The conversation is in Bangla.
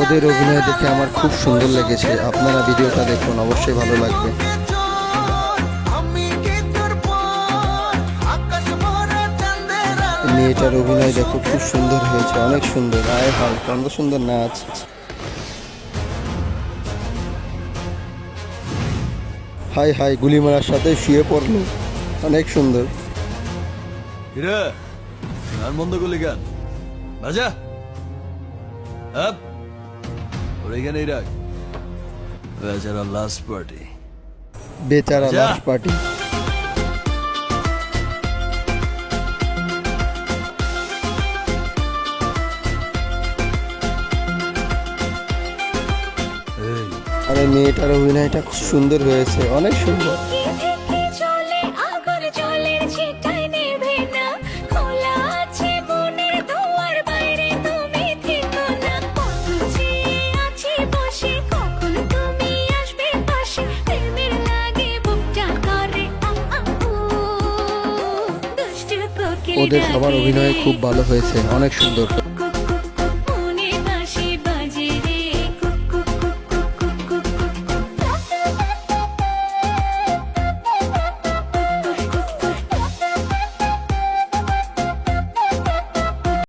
ওদের অভিনয় দেখে আমার খুব সুন্দর লেগেছে। আপনারা ভিডিওটা দেখুন, অবশ্যই ভালো লাগবে। মেয়েটার অভিনয় দেখো, খুব সুন্দর হয়েছে, অনেক সুন্দর। আয় হায় কত সুন্দর নাচ। হাই হাই গুলি মারার সাথে শুয়ে পড়ল। অনেক সুন্দর। কিরে, গান ওর এখানেই রাখ। বেচারা লাস্ট পার্টি বেচারা লাস্ট পার্টি আরে মেয়েটার অভিনয়টা খুব সুন্দর হয়েছে। অনেক সুন্দর। ওদের সবার অভিনয় খুব ভালো হয়েছে অনেক সুন্দর।